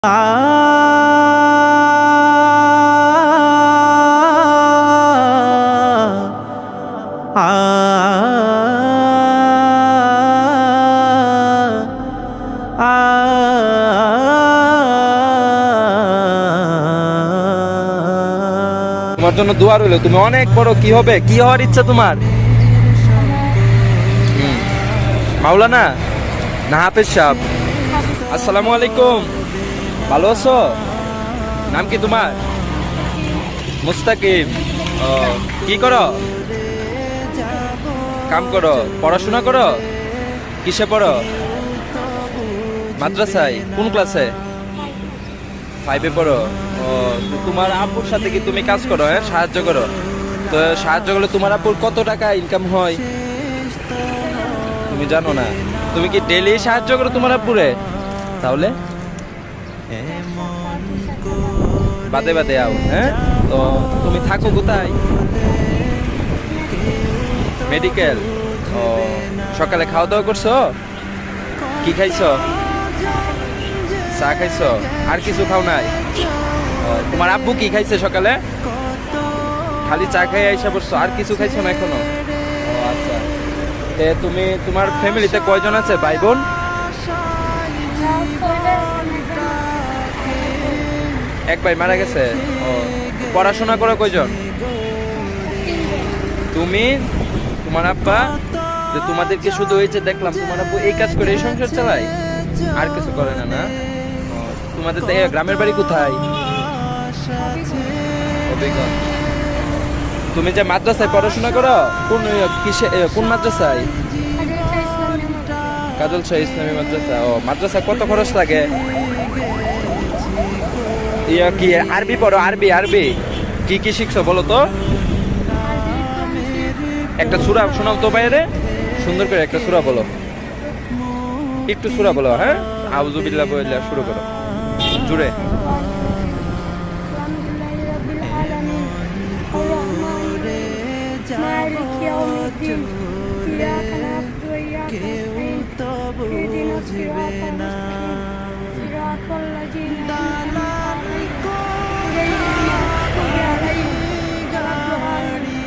তোমার জন্য দোয়া রইল, তুমি অনেক বড়, কি হবে? কি হওয়ার ইচ্ছা তোমার। মাওলানা না হাফেজ সাহেব। আসসালামু আলাইকুম। ভালো আছো? নাম কি তোমার? মুস্তাকিম। কি করো? কাম করো? পড়াশোনা করো? কিসে পড়ো? মাদ্রাসায়? কোন ক্লাসে? ফাইভে পড়ো। তোমার আপুর সাথে কি তুমি কাজ করো হ্যাঁ? সাহায্য করো। তো সাহায্য করলে তোমার আব্বুর কত টাকা ইনকাম হয়? তুমি জানো না। তুমি কি ডেলি সাহায্য করো তোমার আপুরে? তাহলে? বাদে বাদে আও হ্যাঁ? তো তুমি থাকো কোথায়? মেডিকেল ও, সকালে খাওয়া দাওয়া করছ? কি খাইছো? চা খাইছো? আর কিছু খাও নাই? তোমার আব্বু কি খাইছে সকালে? খালি চা খাই আইসা পড়ছো, আর কিছু খাইছো না এখনও? আচ্ছা। তে তুমি, তোমার ফ্যামিলিতে কয়জন আছে ভাই বোন এক ভাই মারা গেছে? ও। পড়াশোনা করো কয়জন? তুমি তোমার আব্বা যে তোমাদেরকে শুধু হয়েছে দেখলাম তোমার আব্বু এই কাজ করে এই সংসার চালায়? আর কিছু করে না না? তোমাদের গ্রামের বাড়ি কোথায়? তুমি যে মাদ্রাসায় পড়াশোনা করো কোন কিসে কোন মাদ্রাসায়? কাজল শাহ ইসলামী মাদ্রাসা। ও মাদ্রাসা কত খরচ লাগে? কি, আরবি পড়ো, আরবি আরবি। কি কি শিখছো বলো তো? একটা সুরা শোনাও তো বাইরে। সুন্দর করে একটা সুরা বলো। একটু সুরা বলো হ্যাঁ? আউজুবিল্লা বইলা শুরু করো। জুড়ে। কেউ তো বুঝবে না।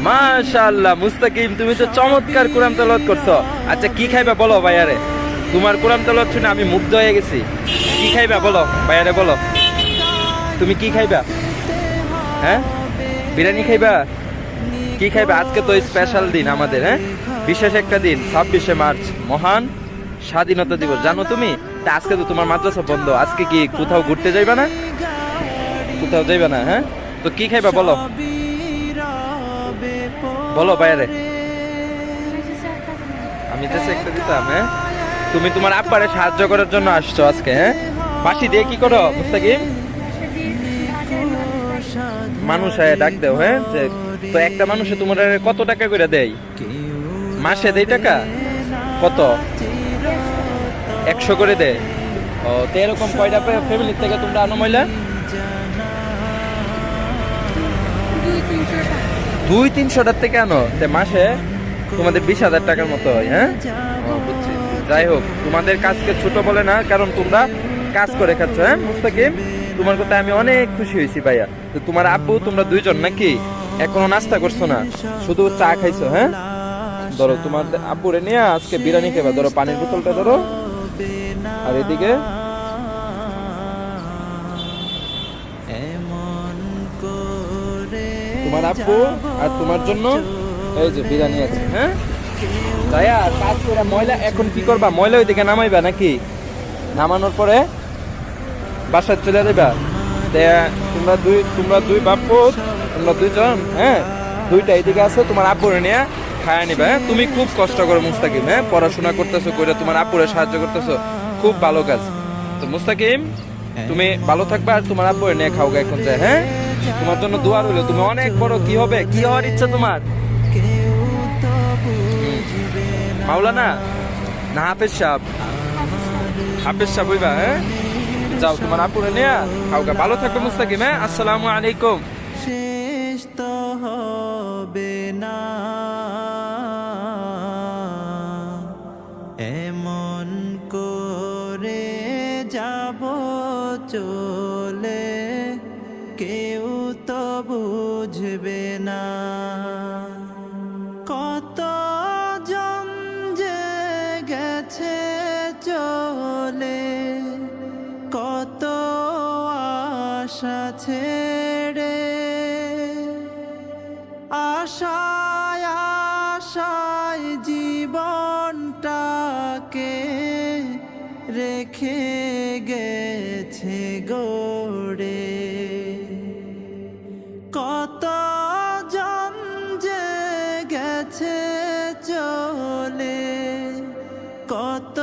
মাশাআল্লাহ, মুস্তাকিম, তুমি তো চমৎকার কোরআন তেলাওয়াত করছ। আচ্ছা কি খাইবা বলো ভাইয়ারে? তোমার কোরআন তেলাওয়াত শুনে আমি মুগ্ধ হয়ে গেছি। কি খাইবা বলো ভাইয়ারে বলো। তুমি কি খাইবা? হ্যাঁ? বিরিয়ানি খাইবা? কি খাইবা? আজকে তো স্পেশাল দিন আমাদের হ্যাঁ? বিশেষ একটা দিন, ছাব্বিশে মার্চ, মহান স্বাধীনতা দিবস। জানো তুমি? তা আজকে তো তোমার মাদ্রাসা বন্ধ। আজকে কি কোথাও ঘুরতে যাইবা না? কোথাও যাইবা না হ্যাঁ? তো কি খাইবা বলো? বলো বাইরে। আমি তো একটা দিতাম হ্যাঁ? তুমি তোমার আব্বারে সাহায্য করার জন্য আসছো আজকে হ্যাঁ? বাসি দিয়ে কি করো মুস্তাকিম? মানুষ আয় ডাক দেও হ্যাঁ? যে তো একটা মানুষে তোমার কত টাকা করে দেয়? মাসে দেয় টাকা? কত? একশো করে দেয়। ও তো এরকম কয়টা ফ্যামিলির থেকে তোমরা আনো মহিলা দুই তিনশোটার থেকে আনো। মাসে তোমাদের বিশ হাজার টাকার মতো হয় হ্যাঁ? বুঝছি। যাই হোক, তোমাদের কাজকে ছোট বলে না, কারণ তোমরা কাজ করে খাচ্ছ হ্যাঁ মুস্তাকিম? তোমার কথা আমি অনেক খুশি হয়েছি, ভাইয়া। তো তোমার আব্বু, তোমরা দুইজন নাকি? এখনও নাস্তা করছ না? শুধু চা খাইছো হ্যাঁ? ধরো তোমার আব্বুরে নিয়ে আজকে বিরিয়ানি খেবা ধরো, পানির বোতলটা ধরো। আর এদিকে তোমার আব্বু আর তোমার জন্য এই যে বিরিয়ানি আছে হ্যাঁ? আর কাজ করে ময়লা এখন কি করবা? ময়লা ওইদিকে নামাইবা নাকি? নামানোর পরে বাসায় চলে যাবা তোমরা দুই তোমরা দুই বাপ্পু তোমরা দুইজন হ্যাঁ? দুইটা এইদিকে আছে তোমার আব্বুরে নিয়ে খায়া নিবা হ্যাঁ? তুমি খুব কষ্ট করো মুস্তাকিম হ্যাঁ? পড়াশোনা করতেছো করে তোমার আপুরে সাহায্য করতেছো। খুব ভালো কাজ। তো মুস্তাকিম তুমি ভালো থাকবা আর তোমার আব্বুরে নিয়ে খাও গা এখন যায় হ্যাঁ? তোমার জন্য দোয়া রইল। তুমি অনেক বড়, কি হবে? কি হওয়ার ইচ্ছা তোমার? মাওলানা, না, হাফেজ সাহেব। হাফেজ সাহেব হইবা হ্যাঁ? যাও, তোমার আপুরে ভালো থাকবে মুস্তাকিম হ্যাঁ? আসসালামু আলাইকুম। শেষ হবে না। এমন করে যাব চলে। কেউ বুঝবে না। কত জন যে গেছে চলে, কত আশা ছেড়ে। আশায় আশায় জীবনটাকে রেখে গেছে গড়ে। কত জন যে গেছে চলে কত